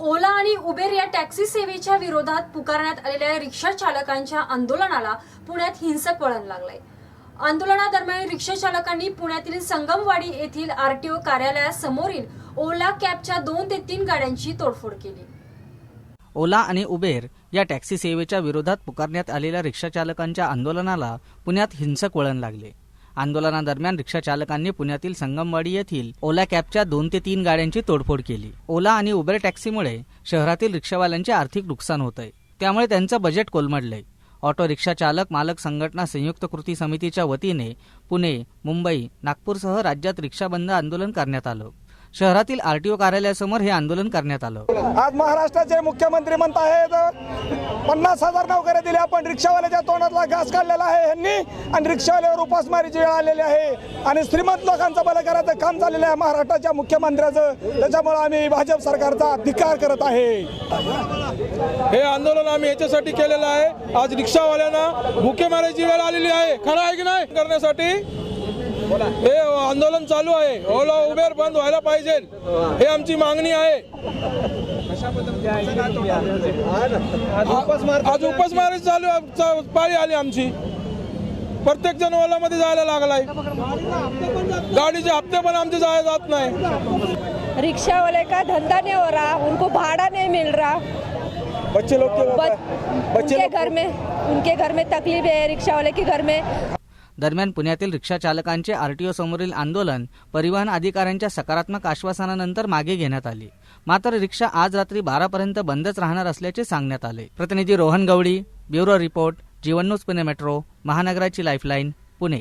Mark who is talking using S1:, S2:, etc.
S1: ओला आणि उबेर या टॅक्सी सेवेच्या विरोधात पुकारण्यात आलेल्या रिक्षा चालकांच्या आंदोलनाला पुण्यात हिंसक वळण लागलंय. आंदोलनादरम्यान रिक्षा चालकांनी पुण्यातील संगमवाडी येथील आरटीओ कार्यालयासमोरील ओला कॅबच्या दोन ते तीन गाड्यांची तोडफोड केली.
S2: ओला आणि उबेर या टॅक्सी सेवेच्या विरोधात पुकारण्यात आलेल्या रिक्षाचालकांच्या आंदोलनाला पुण्यात हिंसक वळण लागले. आंदोलनादरम्यान रिक्षाचालकांनी पुण्यातील संगमवाडी येथील ओला कॅबच्या दोन ते तीन गाड्यांची तोडफोड केली. ओला आणि उबेर टॅक्सीमुळे शहरातील रिक्षावाल्यांचे आर्थिक नुकसान होत आहे त्यामुळे त्यांचं बजेट कोलमडलंय. ऑटो रिक्षा चालक मालक संघटना संयुक्त कृती समितीच्या वतीने पुणे मुंबई नागपूरसह राज्यात रिक्षा बंद आंदोलन करण्यात आलं. शहरातील आरटीओ कार्यालयासमोर हे आंदोलन करण्यात आलं.
S3: आज महाराष्ट्राचे मुख्यमंत्री म्हणत आहेत पन्नास हजार नोकऱ्या दिल्या पण रिक्षावाल्याच्या तोंडातला घास काढलेला आहे यांनी आणि रिक्षावाल्यावर उपासमारीची वेळ आलेली आहे. आणि श्रीमंत लोकांचं भलं करायचं काम चाललेलं आहे महाराष्ट्राच्या मुख्यमंत्र्याचं. त्याच्यामुळे आम्ही भाजप सरकारचा धिक्कार करत आहे.
S4: हे आंदोलन आम्ही याच्यासाठी केलेलं आहे. आज रिक्षावाल्यांना भुके मारायची वेळ आलेली आहे. खरं आहे की नाही? करण्यासाठी हे आंदोलन चालू आहे. ओला उबेर बंद व्हायला पाहिजे. हे आमची मागणी आहे. आज उपासमारी चालू चा- पाळी आली आमची. प्रत्येक जण ओलामध्ये जायला लागलाय. गाडीचे हप्ते पण आमचे जाय जात नाही.
S5: रिक्शा वाले का धंधा नहीं हो रहा? उनको भाड़ा नहीं मिल रहा.
S3: बच्चे लोग बच्चे
S5: घर में उनके घर में तकलीफ है रिक्शा वाले के घर में।
S2: दरम्यान पुण्यातील रिक्षा चालकांचे आरटीओ समोरील आंदोलन परिवहन अधिकाऱ्यांच्या सकारात्मक आश्वासनानंतर मागे घेण्यात आले. मात्र रिक्षा आज रात्री बारापर्यंत बंदच राहणार असल्याचे सांगण्यात आले. प्रतिनिधी रोहन गवडी ब्युरो रिपोर्ट जीवन पुणे मेट्रो महानगराची लाईफलाईन पुणे.